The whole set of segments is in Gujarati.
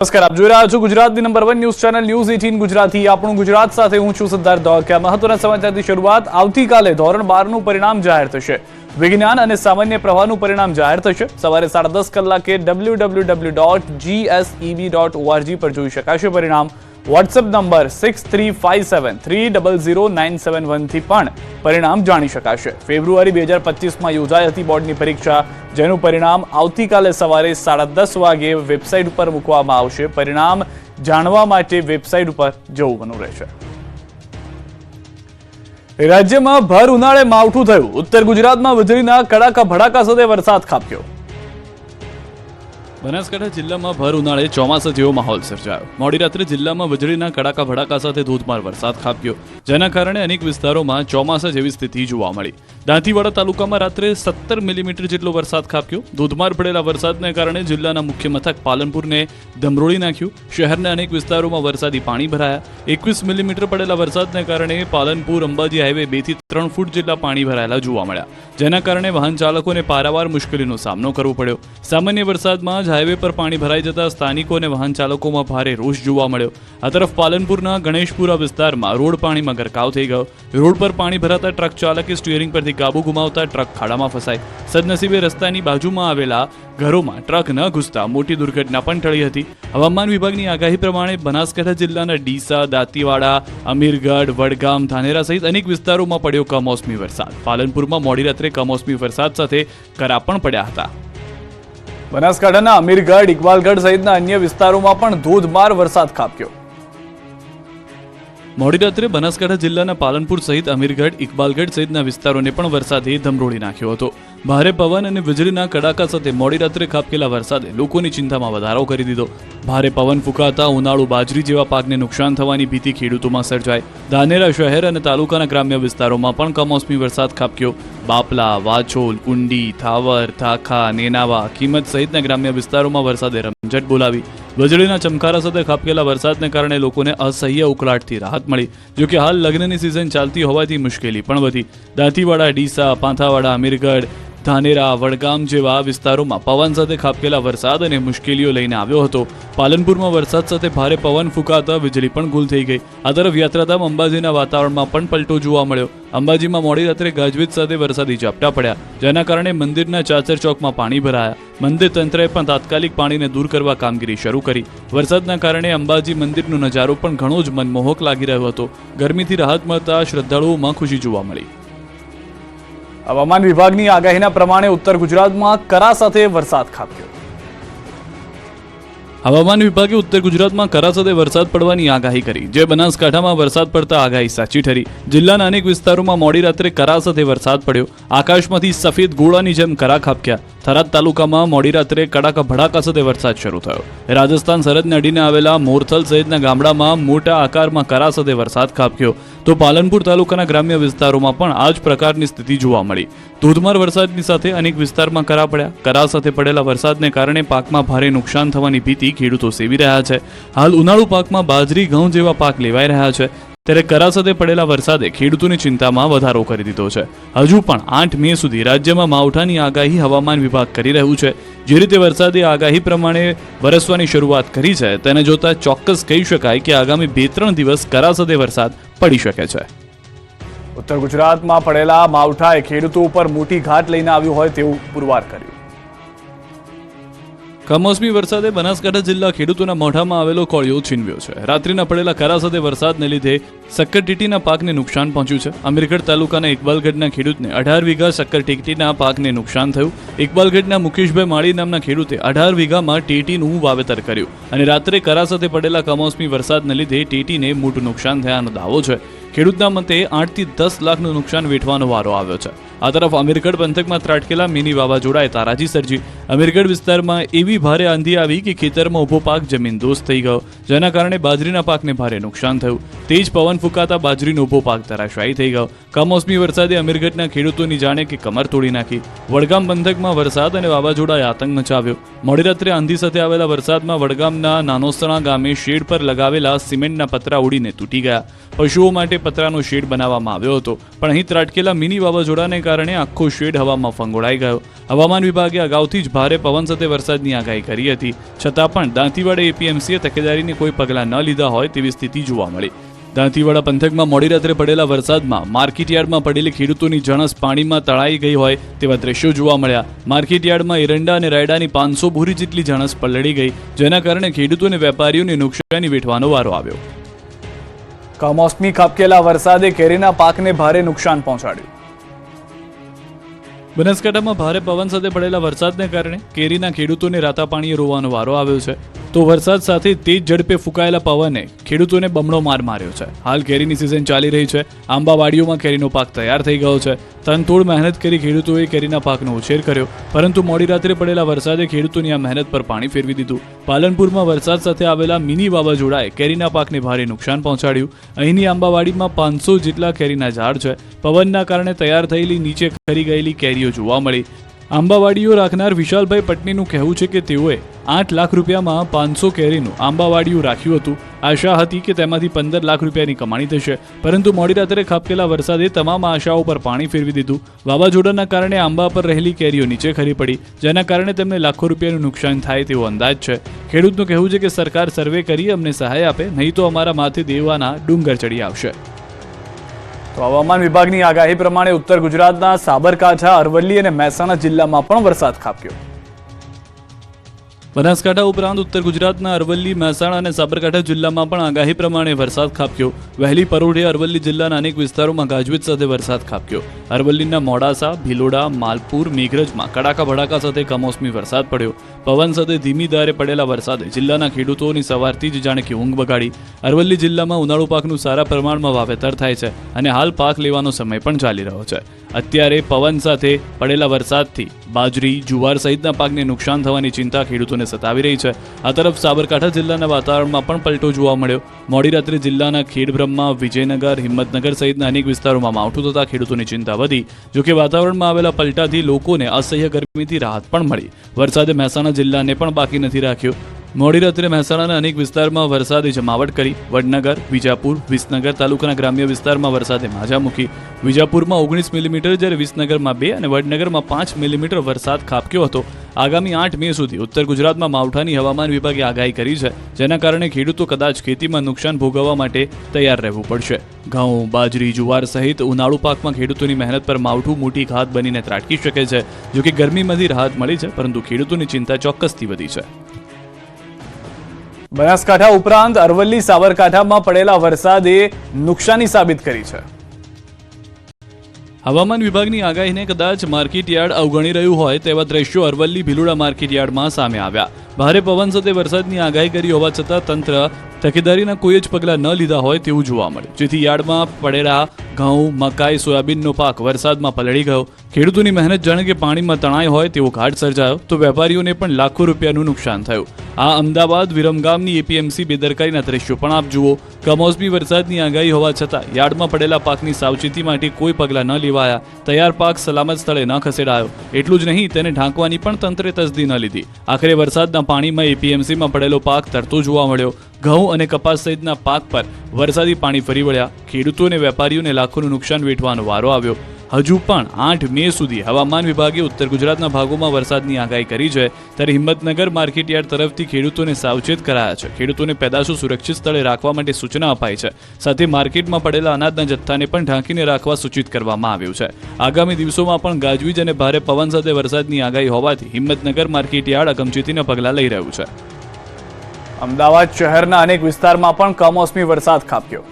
નમસ્કાર, આપ જોઈ રહ્યા છો ગુજરાતની number one news channel news eighteen Gujarati. આપણું ગુજરાત સાથે હું છું સિદ્ધાર્થ ધોળકિયા મહત્વના સમાચારથી શરૂઆત આવતીકાલે ધોરણ બારનું પરિણામ જાહેર થશે. વિજ્ઞાન અને સામાન્ય પ્રવાહનું પરિણામ જાહેર થશે. સવારે સાડા દસ કલાકે W W W dot GSEB dot ORG પર જોઈ શકાશે પરિણામ. WhatsApp number six three five seven three double zero nine seven વનથી પણ પરિણામ જાણી શકાશે. ફેબ્રુઆરી બે હજાર પચીસમાં યોજાઈ હતી બોર્ડની પરીક્ષા, જેનું પરિણામ આવતીકાલે સવારે સાડા દસ વાગે વેબસાઇટ ઉપર મૂકવામાં આવશે. પરિણામ જાણવા માટે વેબસાઇટ ઉપર જવું રહેશે. રાજ્યમાં ભર ઉનાળે માવઠું થયું. ઉત્તર ગુજરાતમાં વીજળીના કડાકા ભડાકા સાથે વરસાદ ખાબક્યો. બનાસકાંઠા જિલ્લામાં ભર ઉનાળે ચોમાસા જેવો માહોલ સર્જાયો. મોડી રાત્રે જિલ્લામાં વીજળીના કડાકા ભડાકા સાથે ધોધમાર વરસાદ ખાબક્યો. જેના કારણે અનેક વિસ્તારોમાં ચોમાસા જેવી સ્થિતિ જોવા મળી. દાંતીવાડા તાલુકામાં રાત્રે સત્તર મિલીમીટર જેટલો વરસાદ ખાબક્યો. ધોધમાર પડેલા વરસાદને કારણે જિલ્લાના મુખ્ય મથક પાલનપુરને ધમરોળી નાખ્યું. શહેરના અનેક વિસ્તારોમાં વરસાદી પાણી ભરાયા. એકવીસ મિલીમીટર પડેલા વરસાદને કારણે પાલનપુર, અંબાજી હાઈવે બેથી ત્રણ ફૂટ જેટલા પાણી ભરાયેલા જોવા મળ્યા. જેના કારણે વાહન ચાલકોને પારાવાર મુશ્કેલીનો સામનો કરવો પડ્યો. સામાન્ય વરસાદમાં જ હાઈવે પર પાણી ભરાઈ જતા સ્થાનિકો અને વાહન ચાલકોમાં ભારે રોષ જોવા મળ્યો. આ તરફ પાલનપુરના ગણેશપુરા વિસ્તારમાં રોડ પાણીમાં ગરકાવ થઈ ગયો. રોડ પર પાણી ભરાતા ટ્રક ચાલકે સ્ટીયરિંગ પરથી કાબુ ગુમાવતા ટ્રક ખાડામાં ફસાઈ સદનસીબે રસ્તાની બાજુમાં આવેલા ઘરોમાં ટ્રક ન ઘૂસતા મોટી દુર્ઘટના પણ ટળી હતી. હવામાન વિભાગની આગાહી પ્રમાણે બનાસકાંઠા જિલ્લાના ડીસા, દાંતીવાડા, અમીરગઢ, વડગામ, ધાનેરા સહિત અનેક વિસ્તારોમાં પડ્યો કમોસમી વરસાદ. પાલનપુરમાં મોડી રાત્રે કમોસમી વરસાદ સાથે કરા પણ પડ્યા હતા. બનાસકાંઠાના અમીરગઢ ઇકબાલગઢ સહિતના અન્ય વિસ્તારોમાં પણ ધોધમાર વરસાદ ખાબક્યો. મોડી રાત્રે બનાસકાંઠા જિલ્લાના પાલનપુર સહિત અમીરગઢ ઇકબાલગઢ સહિતના વિસ્તારોને પણ વરસાદે ધમરોળી નાખ્યો હતો. ભારે પવન અને વીજળીના કડાકા સાથે મોડી રાત્રે ખાબકેલા વરસાદે લોકોની ચિંતામાં વધારો કરી દીધો. ભારે પવન ફૂંકાતા ઉનાળુ બાજરી જેવા પાકને નુકસાન થવાની ભીતિ ખેડૂતોમાં સર્જાઈ. ધાનેરા શહેર અને તાલુકાના ગ્રામ્ય વિસ્તારોમાં પણ કમોસમી વરસાદ ખાબક્યો. બાપલા, વાછોલ, કુંડી, થાવર થાખા નેનાવા કિંમત સહિતના ગ્રામ્ય વિસ્તારોમાં વરસાદે રમઝટ બોલાવી. વીજળીના ચમકારા સાથે ખાબકેલા વરસાદને કારણે લોકોને અસહ્ય ઉકળાટથી રાહત મળી. જોકે હાલ લગ્નની સિઝન ચાલતી હોવાથી મુશ્કેલી પણ વધી. દાંતીવાડા, ડીસા, પાંથાવાડા, અમીરગઢ ધાનેરા, વડગામ જેવા વિસ્તારોમાં પવન સાથે ખાબકેલા વરસાદ અને મુશ્કેલીઓ લઈને આવ્યો હતો. પાલનપુરમાં વરસાદ સાથે ભારે પવન ફૂંકાતા વીજળી પણ ગુલ થઈ ગઈ. આ તરફ યાત્રાધામ અંબાજીના વાતાવરણમાં પણ પલટો જોવા મળ્યો. અંબાજીમાં મોડી રાત્રે ગાજવીજ સાથે વરસાદી ઝાપટા પડ્યા, જેના કારણે મંદિરના ચાચર ચોકમાં પાણી ભરાયા. મંદિર તંત્રએ પણ તાત્કાલિક પાણીને દૂર કરવા કામગીરી શરૂ કરી. વરસાદના કારણે અંબાજી મંદિરનો નજારો પણ ઘણો જ મનમોહક લાગી રહ્યો હતો. ગરમીથી રાહત મળતા શ્રદ્ધાળુઓમાં ખુશી જોવા મળી. હવામાન વિભાગની આગાહીના પ્રમાણે ઉત્તર ગુજરાતમાં કરા સાથે વરસાદ ખાબક્યો. હવામાન વિભાગે ઉત્તર ગુજરાતમાં કરા સાથે વરસાદ પડવાની આગાહી કરી. જે બનાસકાંઠામાં વરસાદ પડતા આગાહી સાચી ઠરી. જિલ્લાના અનેક વિસ્તારોમાં મોડી રાત્રે કરા સાથે વરસાદ પડ્યો. આકાશમાંથી સફેદ ગોળાની જેમ કરા ખાબક્યા. થરાદ તાલુકામાં મોડી રાત્રે કડાકા ભડાકા સાથે વરસાદ શરૂ થયો. રાજસ્થાન સરહદને અડીને આવેલા મોરથલ સહિતના ગામડામાં મોટા આકારમાં કરા સાથે વરસાદ ખાબક્યો. તો પાલનપુર તાલુકાના ગ્રામ્ય વિસ્તારોમાં પણ આ જ પ્રકારની સ્થિતિ જોવા મળી. ધોધમાર વરસાદની સાથે અનેક વિસ્તારમાં કરા પડ્યા. કરા સાથે પડેલા વરસાદને કારણે પાકમાં ભારે નુકસાન થવાની ભીતિ ખેડૂતો સેવી રહ્યા છે. હાલ ઉનાળુ પાકમાં બાજરી, ઘઉં જેવા પાક લેવાઈ રહ્યા છે. ત્યારે કરા સાથે પડેલા વરસાદે ખેડૂતોની ચિંતામાં વધારો કરી દીધો છે. હજુ પણ આઠ મે સુધી રાજ્યમાં માવઠાની આગાહી હવામાન વિભાગ કરી રહ્યું છે. જે રીતે વરસાદે આગાહી પ્રમાણે વરસવાની શરૂઆત કરી છે, તેને જોતા ચોક્કસ કહી શકાય કે આગામી બે ત્રણ દિવસ કરા સાથે વરસાદ પડી શકે છે. ઉત્તર ગુજરાતમાં પડેલા માવઠાએ ખેડૂતો ઉપર મોટી ઘાટ લઈને આવ્યું હોય તેવું પુરવાર કર્યું. કમોસમી વરસાદે બનાસકાંઠા જિલ્લા ખેડૂતોના મોઢામાં આવેલો કોળિયો છીનવ્યો છે. રાત્રિના પડેલા કરા સાથે વરસાદને લીધે શક્કરટીટીના પાકને નુકસાન પહોંચ્યું છે. અમીરગઢ તાલુકાના ઇકબાલગઢના ખેડૂતને અઢાર વીઘા શક્કરટીટીના પાકને નુકસાન થયું. ઇકબાલગઢના મુકેશભાઈ માળી નામના ખેડૂતે અઢાર વીઘામાં ટેટીનું વાવેતર કર્યું. અને રાત્રે કરા સાથે પડેલા કમોસમી વરસાદને લીધે ટીટીને મોટું નુકસાન થયાનો દાવો છે. ખેડૂતના મતે આઠથી દસ લાખનું નુકસાન વેઠવાનો વારો આવ્યો છે. આ તરફ અમીરગઢ પંથકમાં ત્રાટકેલા મિની વાવાઝોડાએ તારાજી સર્જી. અમીરગઢ વિસ્તારમાં એવી ભારે આંધી આવી કે ખેતરમાં ઊભો પાક જમીન દોસ્ત થઈ ગયો. જેના કારણે બાજરીના પાકને ભારે નુકસાન થયું. તેજ પવન ફૂંકાતા બાજરીનો ઊભો પાક ધરાશાયી થઈ ગયો. કમોસમી વરસાદે અમીરગઢના ખેડૂતોની જાણે કે કમર તોડી નાખી. વડગામ પંથકમાં વરસાદ અને વાવાઝોડાએ આતંક મચાવ્યો. મોડી રાત્રે આંધી સાથે આવેલા વરસાદમાં વડગામના નાનોસણા ગામે શેડ પર લગાવેલા સિમેન્ટના પતરા ઉડીને તૂટી ગયા. પશુઓ માટે પતરાનો શેડ બનાવવામાં આવ્યો હતો. પણ અહીં ત્રાટકેલા મિની વાવાઝોડાને કારણે આખો શેડ હવામાં ફંગોળાઈ ગયો. હવામાન વિભાગે અગાઉથી જ ભારે પવન સાથે વરસાદની આગાહી કરી હતી. છતાં પણ દાંતીવાડા એપીએમસીએ તકેદારીને કોઈ પગલાં ન લીધા હોય તેવી સ્થિતિ જોવા મળી. દાંતીવાડા પંથકમાં મોડી રાત્રે પડેલા વરસાદમાં માર્કેટયાર્ડમાં પડેલી ખેડૂતોની જણસ પાણીમાં તળાઈ ગઈ હોય તેવા દ્રશ્યો જોવા મળ્યા. માર્કેટયાર્ડમાં એરંડા અને રાયડાની પાંચસો ભૂરી જેટલી જણસ પલળી ગઈ, જેના કારણે ખેડૂતો અને વેપારીઓને નુકસાની વેઠવાનો વારો આવ્યો. કમોસમી ખાબકેલા વરસાદે કેરીના પાકને ભારે નુકસાન પહોંચાડ્યું. બનાસકાંઠામાં ભારે પવન સાથે પડેલા વરસાદને કારણે કેરીના ખેડૂતોને રાતા પાણીએ રોવાનો વારો આવ્યો છે. તો વરસાદ સાથે તેજ ઝડપે ફૂંકાયેલા પવને ખેડૂતોને બમણો માર માર્યો છે. હાલ કેરીની સિઝન ચાલી રહી છે. આંબાવાડીઓમાં કેરીનો પાક તૈયાર થઈ ગયો છે. તનતોડ મહેનત કરી ખેડૂતોએ કેરીના પાકનો ઉછેર કર્યો. પરંતુ મોડી રાત્રે પડેલા વરસાદે ખેડૂતોની આ મહેનત પર પાણી ફેરવી દીધું. પાલનપુરમાં વરસાદ સાથે આવેલા મિની વાવાઝોડાએ કેરીના પાકને ભારે નુકસાન પહોંચાડ્યું. અહીંની આંબાવાડીમાં પાંચસો જેટલા કેરીના ઝાડ છે. પવનના કારણે તૈયાર થયેલી નીચે ખરી ગયેલી કેરીઓ જોવા મળી. આંબાવાડીઓ રાખનાર વિશાલભાઈ પટનીનું કહેવું છે કે તેઓએ આઠ લાખ રૂપિયામાં પાંચસો કેરીનું આંબાવાડીયું રાખ્યું હતું. આશા હતી કે તેમાંથી પંદર લાખ રૂપિયાની કમાણી થશે, પરંતુ મોડી રાત્રે ખાબકેલા વરસાદે તમામ આશાઓ પર પાણી ફેરવી દીધું. વાવાઝોડાના કારણે આંબા પર રહેલી કેરીઓ નીચે ખરી પડી, જેના કારણે તેમને લાખો રૂપિયાનું નુકસાન થાય તેવો અંદાજ છે. ખેડૂતનું કહેવું છે કે સરકાર સર્વે કરી અમને સહાય આપે, નહીં તો અમારા માથે દેવાના ડુંગર ચડી આવશે. તો હવામાન વિભાગની આગાહી પ્રમાણે ઉત્તર ગુજરાતના સાબરકાંઠા, અરવલ્લી અને મહેસાણા જિલ્લામાં પણ વરસાદ ખાબક્યો. બનાસકાંઠા ઉપરાંત ઉત્તર ગુજરાતના અરવલ્લી, મહેસાણા અને સાબરકાંઠા જિલ્લામાં પણ આગાહી પ્રમાણે વરસાદ ખાબક્યો. વહેલી પરોઢે અરવલ્લી જિલ્લાના અનેક વિસ્તારોમાં ગાજવીજ સાથે વરસાદ ખાબક્યો. અરવલ્લીના મોડાસા, ભીલોડા, માલપુર, મેઘરજમાં કડાકા ભડાકા સાથે કમોસમી વરસાદ પડ્યો. પવન સાથે ધીમી ધારે પડેલા વરસાદે જિલ્લાના ખેડૂતોની સવારથી જ જાણે કે ઊંઘ બગાડી. અરવલ્લી જિલ્લામાં ઉનાળુ પાકનું સારા પ્રમાણમાં વાવેતર થાય છે અને હાલ પાક લેવાનો સમય પણ ચાલી રહ્યો છે. અત્યારે પવન સાથે પડેલા વરસાદથી બાજરી, જુવાર સહિતના પાકને નુકસાન થવાની ચિંતા ખેડૂતોને સતાવી રહી છે. આ તરફ સાબરકાંઠા જિલ્લાના વાતાવરણમાં પણ પલટો જોવા મળ્યો. મોડી રાત્રે જિલ્લાના ખેડબ્રહ્મા, વિજયનગર, હિંમતનગર સહિતના અનેક વિસ્તારોમાં માવઠું થતા ખેડૂતોની ચિંતા વધી જોકે વાતાવરણમાં આવેલા પલટાથી લોકોને અસહ્ય ગરમીથી રાહત પણ મળી. વરસાદે મહેસાણા જિલ્લાને પણ બાકી નથી રાખ્યો. મોડી રાત્રે મહેસાણાના અનેક વિસ્તારમાં વરસાદે જમાવટ કરી. વડનગર, વિજાપુર, વિસનગર તાલુકાના ગ્રામ્ય વિસ્તારમાં વરસાદે માજા મૂકી. વિજાપુરમાં ઓગણીસ મિલીમીટર જ્યારે વિસનગરમાં બે અને વડનગરમાં પાંચ મિલીમીટર વરસાદ ખાબક્યો હતો. આગામી આઠ મે સુધી ઉત્તર ગુજરાતમાં માવઠાની હવામાન વિભાગે આગાહી કરી છે, જેના કારણે ખેડૂતો કદાચ ખેતીમાં નુકસાન ભોગવવા માટે તૈયાર રહેવું પડશે. ઘઉં, બાજરી, જુવાર સહિત ઉનાળુ પાકમાં ખેડૂતોની મહેનત પર માવઠું મોટી ઘાત બનીને ત્રાટકી શકે છે, જોકે ગરમીમાંથી રાહત મળી છે, પરંતુ ખેડૂતોની ચિંતા ચોક્કસથી વધી છે. બનાસકાંઠા ઉપરાંત અરવલ્લી સાબરકાંઠામાં પડેલા વરસાદે નુકસાની સાબિત કરી છે. હવામાન વિભાગની આગાહીને કદાચ માર્કેટયાર્ડ અવગણી રહ્યું હોય તેવા દ્રશ્યો અરવલ્લી ભીલુડા માર્કેટયાર્ડમાં સામે આવ્યા. ભારે પવન સાથે વરસાદની આગાહી કરી હોવા છતાં તંત્ર તકેદારીના કોઈ જ પગલાં ન લીધા હોય તેવું જોવા મળ્યું. જેથી યાર્ડમાં પડેલા ઘઉં, મકાઈ, સોયાબીનનો પાક વરસાદમાં પલળી ગયો. ખેડૂતોની મહેનત જાણે કે પાણીમાં તણાઈ હોય તેવો ઘાટ સર્જાયો, તો વેપારીઓને પણ લાખો રૂપિયાનું નુકસાન થયું. આ અમદાવાદ, વિરમગામની એપીએમસી બેદરકારીના દ્રશ્યો પણ આપ જુઓ. કમોસમી વરસાદની આગાહી હોવા છતાં યાર્ડમાં પડેલા પાકની સાવચેતી માટે કોઈ પગલાં ન લેવાયા. તૈયાર પાક સલામત સ્થળે ન ખસેડાયો. એટલું જ નહીં, તેને ઢાંકવાની પણ તંત્રે તસદી ન લીધી. આખરે વરસાદના પાણીમાં એપીએમસીમાં પડેલો પાક તરતો જોવા મળ્યો. ઘઉં અને કપાસ સહિતના પાક પર વરસાદી પાણી ફરી વળ્યા. ખેડૂતો અને વેપારીઓને લાખોનું નુકસાન વેઠવાનો વારો આવ્યો. હજુ પણ આઠ મે સુધી હવામાન વિભાગે ઉત્તર ગુજરાતના ભાગોમાં વરસાદની આગાહી કરી છે. ત્યારે હિંમતનગર માર્કેટયાર્ડ તરફથી ખેડૂતોને સાવચેત કરાયા છે. ખેડૂતોને પેદાશો સુરક્ષિત સ્થળે રાખવા માટે સૂચના અપાઈ છે. સાથે માર્કેટમાં પડેલા અનાજના જથ્થાને પણ ઢાંકીને રાખવા સૂચિત કરવામાં આવ્યું છે. આગામી દિવસોમાં પણ ગાજવીજ અને ભારે પવન સાથે વરસાદની આગાહી હોવાથી હિંમતનગર માર્કેટયાર્ડ અગમચેતીના પગલાં લઈ રહ્યું છે. અમદાવાદ શહેરના અનેક વિસ્તારમાં પણ કમોસમી વરસાદ ખાબક્યો.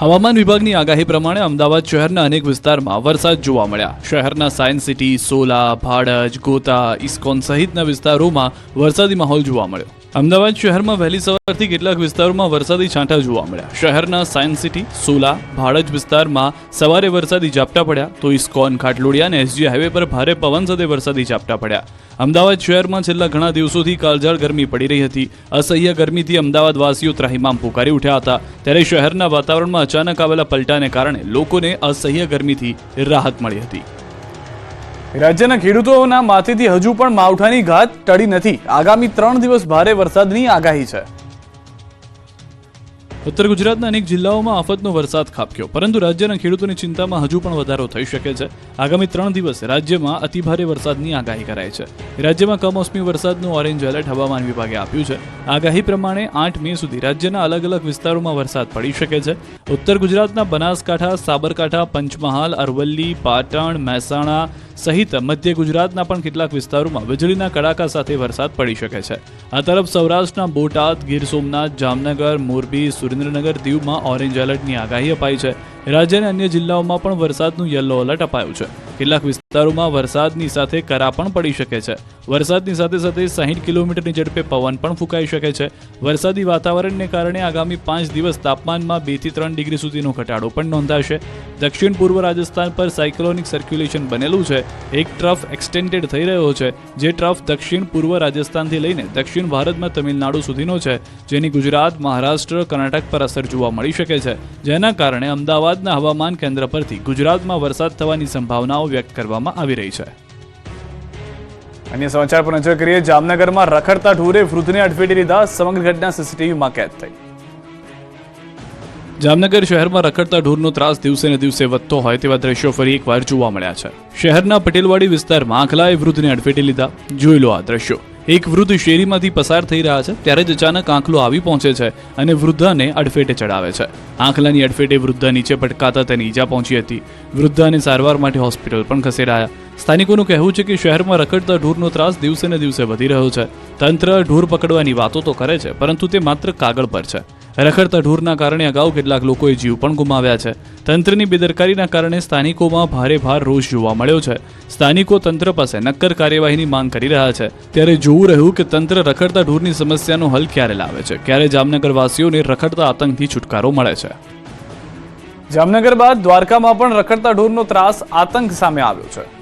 હવામાન વિભાગની આગાહી પ્રમાણે અમદાવાદ શહેરના અનેક વિસ્તારમાં વરસાદ જોવા મળ્યા. શહેરના science city, Sola, Bhadaj, Gota, ISKCON સહિતના વિસ્તારોમાં વરસાદી માહોલ જોવા મળ્યો. અમદાવાદ શહેરમાં વહેલી સવારથી કેટલાક વિસ્તારોમાં વરસાદી છાંટા જોવા મળ્યા. શહેરના સાયન્સ સિટી, સોલા, ભાડજ વિસ્તારમાં સવારે વરસાદી ઝાપટા પડ્યા તો ઇસ્કોન, ખાટલોડિયા અને એસજી હાઈવે પર ભારે પવન સાથે વરસાદી ઝાપટા પડ્યા. અમદાવાદ શહેરમાં છેલ્લા ઘણા દિવસોથી કાળઝાળ ગરમી પડી રહી હતી. અસહ્ય ગરમીથી અમદાવાદવાસીઓ ત્રાહિમામ પુકારી ઉઠ્યા હતા. ત્યારે શહેરના વાતાવરણમાં અચાનક આવેલા પલટાને કારણે લોકોને અસહ્ય ગરમીથી રાહત મળી હતી. રાજ્યના ખેડૂતોના માથેથી હજુ પણ માવઠાની ઘાત ટળી નથી. આગામી ત્રણ દિવસ ભારે વરસાદની આગાહી છે. ઉત્તર ગુજરાતના અનેક જિલ્લાઓમાં આફતનો વરસાદ ખાબક્યો. પરંતુ રાજ્યના ખેડૂતોની ચિંતામાં હજુ પણ વધારો થઈ શકે છે. આગામી ત્રણ દિવસ રાજ્યમાં અતિભારે વરસાદની આગાહી કરાઈ છે. રાજ્યમાં કમોસમી વરસાદનું ઓરેન્જ એલર્ટ હવામાન વિભાગે આપ્યું છે. આગાહી પ્રમાણે આઠ મે સુધી રાજ્યના અલગ અલગ વિસ્તારોમાં વરસાદ પડી શકે છે. ઉત્તર ગુજરાતના બનાસકાંઠા, સાબરકાંઠા, પંચમહાલ, અરવલ્લી, પાટણ, મહેસાણા સહિત મધ્ય ગુજરાતના પણ કેટલાક વિસ્તારોમાં વીજળીના કડાકા સાથે વરસાદ પડી શકે છે. આ તરફ સૌરાષ્ટ્રના બોટાદ, ગીર સોમનાથ, જામનગર, મોરબી, સુરેન્દ્રનગર, દીવમાં ઓરેન્જ એલર્ટની આગાહી અપાઈ છે. રાજ્યના અન્ય જિલ્લાઓમાં પણ વરસાદનું યલો એલર્ટ અપાયું છે. કેટલાક વિસ્તારોમાં વરસાદની સાથે કરા પણ પડી શકે છે. વરસાદની સાથે સાથે સાહીઠ કિલોમીટરની ઝડપે પવન પણ ફૂંકાઈ શકે છે. વરસાદી વાતાવરણને કારણે આગામી પાંચ દિવસ તાપમાનમાં બેથી ત્રણ ડિગ્રી સુધીનો ઘટાડો પણ નોંધાશે. દક્ષિણ પૂર્વ રાજસ્થાન પર સાયક્લોનિક સર્ક્યુલેશન બનેલું છે. એક ટ્રફ એક્સટેન્ડેડ થઈ રહ્યો છે. જે ટ્રફ દક્ષિણ પૂર્વ રાજસ્થાનથી લઈને દક્ષિણ ભારતમાં તમિલનાડુ સુધીનો છે. જેની ગુજરાત, મહારાષ્ટ્ર, કર્ણાટક પર અસર જોવા મળી શકે છે. જેના કારણે અમદાવાદના હવામાન કેન્દ્ર પરથી ગુજરાતમાં વરસાદ થવાની સંભાવનાઓ વ્યક્ત કરવામાં આવી રહી છે. અન્ય સમાચાર પર નજર કરીએ જામનગરમાં રખડતા ઢોરે વૃદ્ધને અડફેટી લીધા સમગ્ર ઘટના સીસીટીવીમાં કેદ થઈ. જામનગર શહેરમાં રખડતા ઢોરનો ત્રાસ દિવસે ને દિવસે વધતો હોય તેવા દ્રશ્યો ફરી એકવાર જોવા મળ્યા છે. શહેરના પટેલવાડી વિસ્તારમાં આંખલાએ વૃદ્ધને અડફેટે લીધા. જોઈ લો આ દ્રશ્યો. એક વૃદ્ધ શેરીમાંથી પસાર થઈ રહ્યા છે, ત્યારે જ અચાનક આંખલો આવી પહોંચે છે અને વૃદ્ધાને અડફેટે ચડાવે છે. આંખલાની અડફેટે વૃદ્ધા નીચે પટકાતા તેને ઈજા પહોંચી હતી. વૃદ્ધાને સારવાર માટે હોસ્પિટલ પણ ખસેડાયા. સ્થાનિકોનું કહેવું છે કે શહેરમાં રખડતા ઢોરનો ત્રાસ દિવસે ને દિવસે વધી રહ્યો છે. તંત્ર ઢોર પકડવાની વાતો તો કરે છે, પરંતુ તે માત્ર કાગળ પર છે. રખડતા ઢોરના કારણે અગાઉ કેટલાક લોકોએ જીવ પણ ગુમાવ્યા છે. તંત્રની બેદરકારીના કારણે સ્થાનિકોમાં ભારે ભાર રોષ જોવા મળ્યો છે. સ્થાનિકો તંત્ર પાસે નક્કર કાર્યવાહીની માંગ કરી રહ્યા છે. ત્યારે જોવું રહ્યું કે તંત્ર રખડતા ઢોરની સમસ્યાનો હલ ક્યારે લાવે છે. ક્યારે જામનગરવાસીઓને રખડતા આતંકથી છુટકારો મળે છે. જામનગર બાદ દ્વારકામાં પણ રખડતા ઢોરનો ત્રાસ આતંક સામે આવ્યો છે.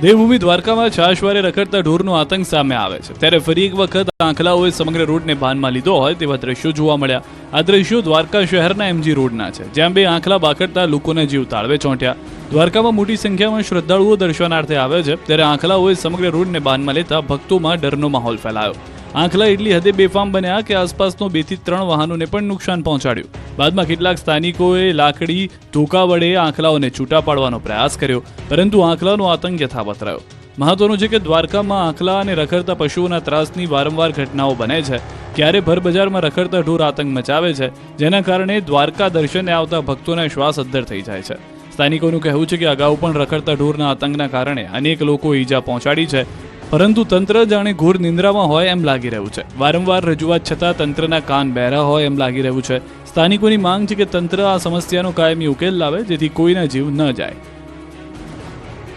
દેવભૂમિ દ્વારકામાં છાશવારે રખડતા ઢોરનો આતંક સામે આવે છે. ત્યારે ફરી એક વખત આંખલાઓએ સમગ્ર રોડને ભાનમાં લીધો હોય તેવા દ્રશ્યો જોવા મળ્યા. આ દ્રશ્યો દ્વારકા શહેરના એમજી રોડના છે, જ્યાં બે આંખલા બાકડતા લોકોને જીવ તાળવે ચોંટ્યા. દ્વારકામાં મોટી સંખ્યામાં શ્રદ્ધાળુઓ દર્શનાર્થે આવે છે, ત્યારે આંખલાઓએ સમગ્ર રોડને બાનમાં લેતા ભક્તોમાં ડરનો માહોલ ફેલાયો. આંખલા એટલી હદે બેફામ બન્યા કે આસપાસનો બેથી ત્રણ વાહનોને પણ નુકસાન પહોંચાડ્યું. બાદમાં કેટલાક સ્થાનિકોએ લાકડી ધોકા વડે આંખલાઓને છૂટા પાડવાનો પ્રયાસ કર્યો, પરંતુ આંખલાનો આતંક યથાવત રહ્યો. મહત્વનું છે કે દ્વારકામાં આંખલા અને રખડતા પશુઓના ત્રાસની વારંવાર ઘટનાઓ બને છે. ક્યારે ભરબજારમાં રખડતા ઢોર આતંક મચાવે છે, જેના કારણે દ્વારકા દર્શને આવતા ભક્તોના શ્વાસ અદ્ધર થઈ જાય છે. સ્થાનિકોનું કહેવું છે કે અગાઉ પણ રખડતા ઢોરના આતંકના કારણે અનેક લોકો ઈજા પહોંચાડી છે. પરંતુ તંત્ર જાણે ઘોર નિંદ્રામાં હોય એમ લાગી રહ્યું છે. વારંવાર રજૂઆત છતાં તંત્રના કાન બહેરા હોય એમ લાગી રહ્યું છે. સ્થાનિકોની માંગ છે કે તંત્ર આ સમસ્યાનો કાયમી ઉકેલ લાવે જેથી કોઈના જીવ ન જાય.